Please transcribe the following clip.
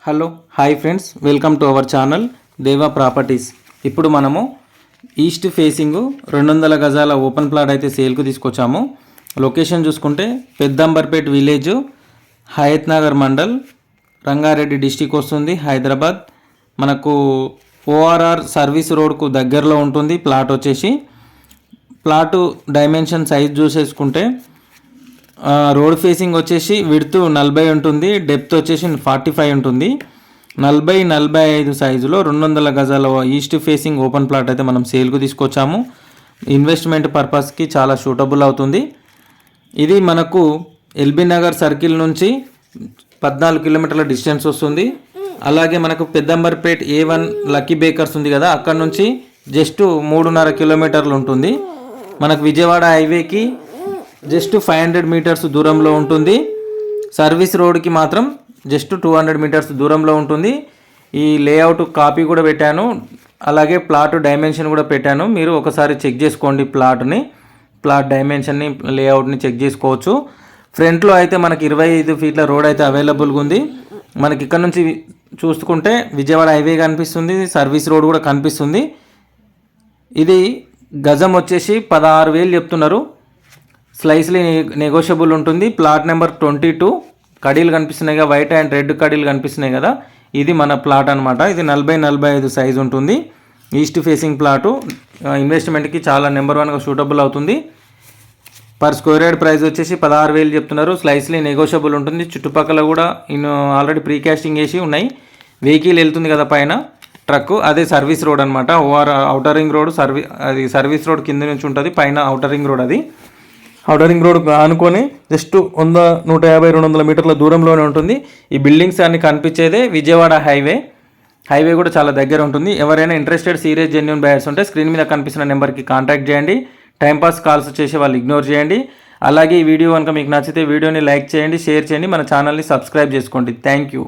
Hello hi friends welcome to our channel Deva properties ఇప్పుడు మనము east facing రెండు వందల గజాల ఓపెన్ ప్లాట్ అయితే సేల్కు తీసుకొచ్చాము. లొకేషన్ చూసుకుంటే పెద్దంబర్పేట్ విలేజ్ హయత్ నగర్ మండల్ రంగారెడ్డి డిస్టిక్ వస్తుంది హైదరాబాద్. మనకు ఓఆర్ఆర్ సర్వీస్ రోడ్కు దగ్గరలో ఉంటుంది ప్లాట్ వచ్చేసి. ప్లాటు డైమెన్షన్ సైజ్ చూసేసుకుంటే రోడ్ ఫేసింగ్ వచ్చేసి విడుతు నలభై ఉంటుంది డెప్త్ వచ్చేసి ఫార్టీ ఫైవ్ ఉంటుంది. నలభై నలభై ఐదు సైజులో రెండు వందల గజాల ఈస్ట్ ఫేసింగ్ ఓపెన్ ప్లాట్ అయితే మనం సేల్కు తీసుకొచ్చాము. ఇన్వెస్ట్మెంట్ పర్పస్కి చాలా సూటబుల్ అవుతుంది. ఇది మనకు ఎల్బీ నగర్ సర్కిల్ నుంచి పద్నాలుగు కిలోమీటర్ల డిస్టెన్స్ వస్తుంది. అలాగే మనకు Peddamberpet A one lucky bakers ఉంది కదా అక్కడ నుంచి జస్ట్ మూడున్నర కిలోమీటర్లు ఉంటుంది. మనకు విజయవాడ హైవేకి జస్ట్ ఫైవ్ హండ్రెడ్ మీటర్స్ దూరంలో ఉంటుంది. సర్వీస్ రోడ్కి మాత్రం జస్ట్ టూ హండ్రెడ్ మీటర్స్ దూరంలో ఉంటుంది. ఈ లేఅవుట్ కాపీ కూడా పెట్టాను. అలాగే ప్లాట్ డైమెన్షన్ కూడా పెట్టాను. మీరు ఒకసారి చెక్ చేసుకోండి ప్లాట్ని. ప్లాట్ డైమెన్షన్ని లేఅవుట్ని చెక్ చేసుకోవచ్చు. ఫ్రంట్లో అయితే మనకి ఇరవై ఐదు ఫీట్ల రోడ్ అయితే అవైలబుల్గా ఉంది. మనకి ఇక్కడ నుంచి చూసుకుంటే విజయవాడ హైవే కనిపిస్తుంది. సర్వీస్ రోడ్ కూడా కనిపిస్తుంది. ఇది గజం వచ్చేసి పదహారు వేలు చెప్తున్నారు. స్లైస్లీ నెగోషియబుల్ ఉంటుంది. Plot number twenty two. కడీలు కనిపిస్తున్నాయి కదా వైట్ అండ్ రెడ్ కడీలు కనిపిస్తున్నాయి కదా ఇది మన ప్లాట్ అనమాట ఇది నలభై నలభై ఐదు సైజ్ ఉంటుంది. East facing plot. ఇన్వెస్ట్మెంట్కి చాలా నెంబర్ వన్గా సూటబుల్ అవుతుంది. పర్ స్క్వేర్ యార్డ్ ప్రైస్ వచ్చేసి పదహారు వేలు చెప్తున్నారు. స్లైస్లీ నెగోషియబుల్ ఉంటుంది. చుట్టుపక్కల కూడా ఇన్ ఆల్రెడీ ప్రీ క్యాస్టింగ్ వేసి ఉన్నాయి. వెహికల్ వెళ్తుంది కదా పైన. ట్రక్ అదే సర్వీస్ రోడ్ అనమాట OR outer ring road service అది సర్వీస్ రోడ్ కింద నుంచి ఉంటుంది. పైన అవుటర్ రింగ్ రోడ్ అది. అవుటర్ రింగ్ రోడ్ ఆనుకొని జస్ట్ వంద నూట యాభై రెండు వందల మీటర్ల దూరంలోనే ఉంటుంది. ఈ బిల్డింగ్స్ అన్ని కనిపించేదే విజయవాడ హైవే. హైవే కూడా చాలా దగ్గర ఉంటుంది. ఎవరైనా ఇంట్రెస్టెడ్ సీరియస్ జెన్యున్ బయర్స్ ఉంటే స్క్రీన్ మీద కనిపిస్తున్న నెంబర్కి కాంటాక్ట్ చేయండి. టైంపాస్ కాల్స్ చేసే వాళ్ళు ఇగ్నోర్ చేయండి. అలాగే ఈ వీడియో కనుక మీకు నచ్చితే వీడియోని లైక్ చేయండి షేర్ చేయండి. మన ఛానల్ని సబ్స్క్రైబ్ చేసుకోండి. Thank you